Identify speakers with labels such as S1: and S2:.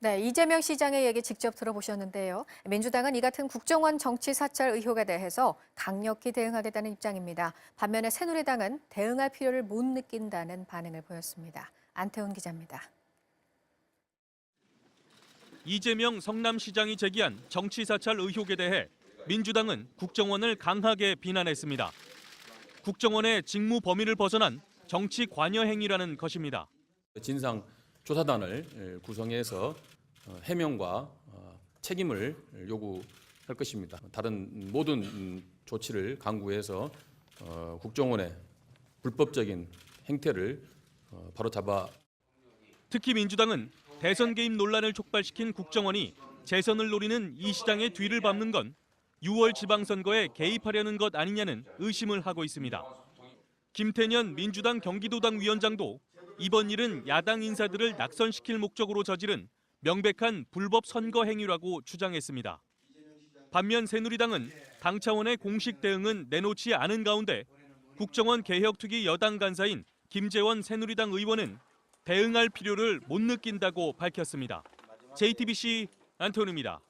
S1: 네, 이재명 시장의 얘기 직접 들어보셨는데요. 민주당은 이 같은 국정원 정치 사찰 의혹에 대해서 강력히 대응하겠다는 입장입니다. 반면에 새누리당은 대응할 필요를 못 느낀다는 반응을 보였습니다. 안태훈 기자입니다.
S2: 이재명 성남시장이 제기한 정치 사찰 의혹에 대해 민주당은 국정원을 강하게 비난했습니다. 국정원의 직무 범위를 벗어난 정치 관여 행위라는 것입니다.
S3: 진상 조사단을 구성해서 어, 해명과 어, 책임을 요구할 것입니다. 다른 모든 음, 조치를 강구해서 어, 국정원의 불법적인 행태를 어, 바로 잡아
S2: 특히 민주당은 대선 개입 논란을 촉발시킨 국정원이 재선을 노리는 이 시장의 뒤를 밟는 건 6월 지방선거에 개입하려는 것 아니냐는 의심을 하고 있습니다. 김태년 민주당 경기도당 위원장도 이번 일은 야당 인사들을 낙선시킬 목적으로 저지른 명백한 불법 선거 행위라고 주장했습니다. 반면 새누리당은 당 차원의 공식 대응은 내놓지 않은 가운데 국정원 개혁특위 여당 간사인 김재원 새누리당 의원은 대응할 필요를 못 느낀다고 밝혔습니다. JTBC 안토니입니다.